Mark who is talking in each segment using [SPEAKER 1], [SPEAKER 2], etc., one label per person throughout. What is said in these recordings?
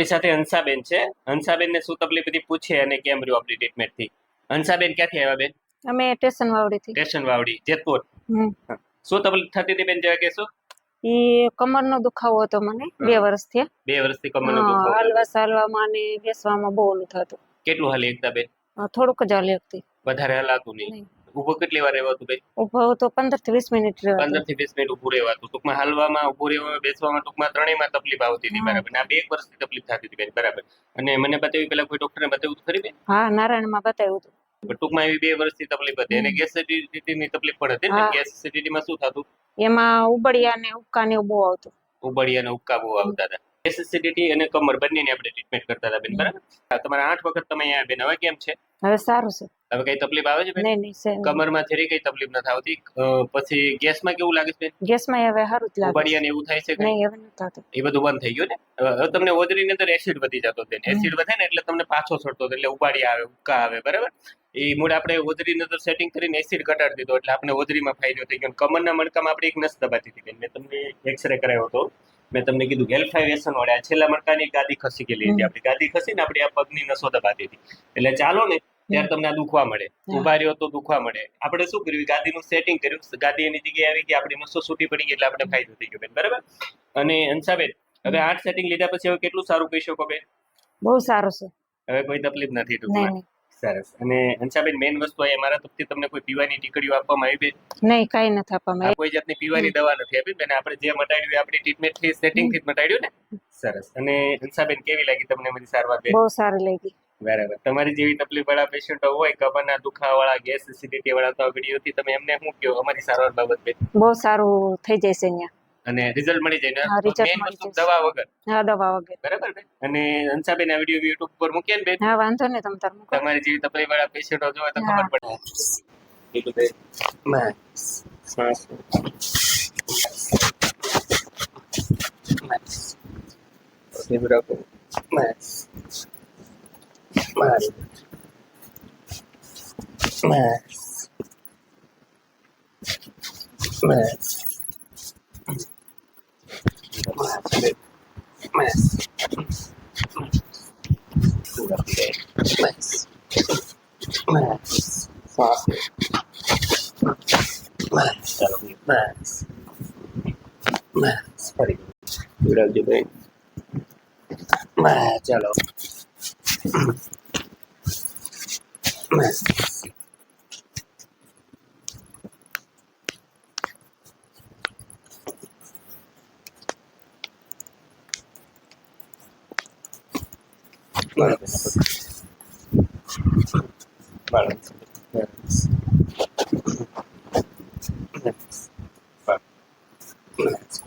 [SPEAKER 1] આપણી સાથે હંસાબેન છે. હંસાબેન ને શું તકલીફ હતી? પૂછે અને કેમ રહ્યું આપણી ટ્રીટમેન્ટથી? હંસાબેન ક્યાંથી આવ્યા બેન?
[SPEAKER 2] અમે સ્ટેશન વાવડીથી
[SPEAKER 1] સ્ટેશન વાવડી જેતપુર? શું તકલીફ થતી હતી બેન જરા કહેશો?
[SPEAKER 2] એ કમરનો દુખાવો હતો મને બે
[SPEAKER 1] વર્ષ
[SPEAKER 2] વર્ષથી.
[SPEAKER 1] બે વર્ષથી કમરનો દુખાવો
[SPEAKER 2] હાલવા ચાલવામાં ને બેસવામાં બહુ ઓલું થતું.
[SPEAKER 1] કેટલું હાલી એકતા બેન?
[SPEAKER 2] થોડુંક જ હાલી હતી
[SPEAKER 1] વધારે હલાતું નહીં. ઊભો કેટલી વાર રહેવાતું ભાઈ?
[SPEAKER 2] ઊભો તો પંદરથી વીસ મિનિટ
[SPEAKER 1] રહેવાતું પંદરથી વીસ મિનિટ ઊભું રહેવાતું ટૂંકમાં હાલવામાં ઊભું રહેવામાં બેસવામાં ટૂંકમાં ત્રણેયમાં તકલીફ આવતી હતી. બરાબર. આ બે એક વર્ષથી તકલીફ થતી હતી બરાબર. અને મને બતાવી પેલા કોઈ ડોક્ટરને બતાવ્યું ખરી બેન
[SPEAKER 2] હા નારાયણમાં બતાવ્યું હતું.
[SPEAKER 1] ટૂંકમાં એવી બે વર્ષથી તકલીફ હતી. અને ગેસ એસિડિટીની તકલીફ પણ હતી ને. ગેસ એસિડિટીમાં શું થતું?
[SPEAKER 2] એમાં ઉબળિયા ને ઉબકા ને બહુ આવતું.
[SPEAKER 1] ઉબળિયા અને ઉબકા બહુ આવતા હતા. એસિડિટી અને કમર બંનેની આપણે ટ્રીટમેન્ટ કરતા હતા બેન બરાબર? તમારા આઠ વખત તમે અહીંયા બેન હવે કેમ છે?
[SPEAKER 2] હવે સારું છે.
[SPEAKER 1] હવે કઈ તકલીફ આવે છે બેન?
[SPEAKER 2] નહીં નહીં છે
[SPEAKER 1] કમરમાં થેરી કઈ તકલીફ નથી આવતી. પછી ગેસમાં કેવું લાગે છે બેન?
[SPEAKER 2] ગેસમાં હવે સારું જ લાગે
[SPEAKER 1] ઉબળિયા એવું થાય છે
[SPEAKER 2] નહીં હવે નથી થતું.
[SPEAKER 1] એ બધું બંધ થઈ ગયું ને? હવે હવે તમને ઓજરીની અંદર એસિડ વધી જતો બેન એસિડ વધે ને એટલે તમને પાછો છોડતો એટલે ઉબાડી આવે ઉકા આવે બરાબર? એ મૂળ આપણે ઓજરીની અંદર સેટિંગ કરીને એસિડ ઘટાડી દીધો એટલે આપણે ઓજરીમાં ફાયદો થઈ ગયો. કમરના મણકામાં આપણે એક નસ દબાતી હતી બેન. મેં તમને એક્સરે કરાવ્યો હતો. મેં તમને કીધું એલ ફાઈવ એસન વાળે આ છેલ્લા મણકાની ગાદી ખસી ગયેલી હતી. આપણી ગાદી ખસી ને આપણી આ પગની નસો દબાતી હતી. એટલે ચાલો ને ત્યારે તમને આ દુખવા મળે. ઊભા રહ્યો તો દુખવા મળે. આપણે શું કર્યું? ગાદીનું સેટિંગ કર્યું. ગાદી એની જગ્યાએ આવી ગઈ. આપણી નસો છૂટી પડી ગઈ એટલે આપણે ફાયદો થઈ ગયો બેન. બરાબર? અને અંશાબેન હવે આઠ સેટિંગ લીધા પછી હવે કેટલું સારું કહી શકો બેન
[SPEAKER 2] બહુ સારું છે.
[SPEAKER 1] હવે કોઈ તકલીફ નથી ટૂંકમાં. સરસ. અને હંસાબેન મેઇન વસ્તુ અહીંયા મારા તરફથી તમને કોઈ પીવાની ટીકડીઓ આપવામાં આવી
[SPEAKER 2] નહીં કાંઈ નથી આપવામાં
[SPEAKER 1] કોઈ જાતની પીવાની દવા નથી આપી બેન આપણે જે મટાડ્યું આપણી ટ્રીટમેન્ટથી સેટિંગથી મટાડ્યું ને? સરસ. અને હંસાબેન કેવી લાગી તમને મારી સારવાર બેન?
[SPEAKER 2] બહુ સારી લાગી.
[SPEAKER 1] બરાબર. તમારી જેવી તકલીફ વાળા પેશન્ટો હોય કમરના દુખાવા વાળા ગેસ એસિડિટી વાળા તો વીડિયો થી તમે એમને શું કહો અમારી સારવાર બાબત બેન?
[SPEAKER 2] બહુ સારું થઈ જાય અહીંયા.
[SPEAKER 1] અને રિઝલ્ટ મળી જાય મેઇન વસ્તુ દવા વગર.
[SPEAKER 2] હા દવા વગર.
[SPEAKER 1] બરાબર બેન અને હંસાબેન આ વીડિયો યુટ્યુબ પર મૂકીએ ને બેન?
[SPEAKER 2] હા વાંધો ને તમે તાર મૂકો.
[SPEAKER 1] તમારી જેવી તકલીફ વાળા પેશન્ટો જોવે તો ખબર પડે. એ બધે મેક્સ શ્વાસ મેક્સ રાખો Max. Max, Max. That'll be Max. Max. Very good. Good argument. Max. Hello. Max. Max balance. Balance. Balance.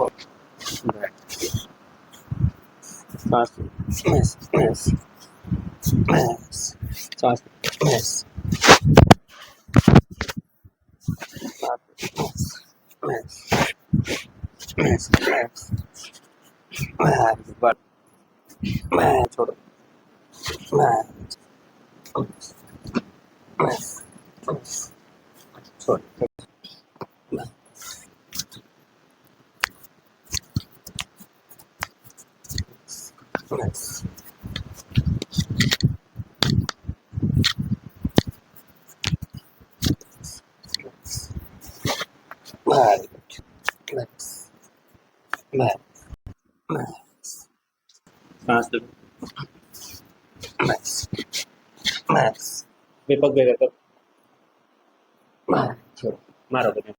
[SPEAKER 1] Balance. Yes. Yes. Yes. Fast. Yes. Fast. Yes. Yes. Yes. Yes. But. Man, छोड़ो. Man. Sorry. Max. Max. Max. Faster. Max. Max. બે હતો મારો બધે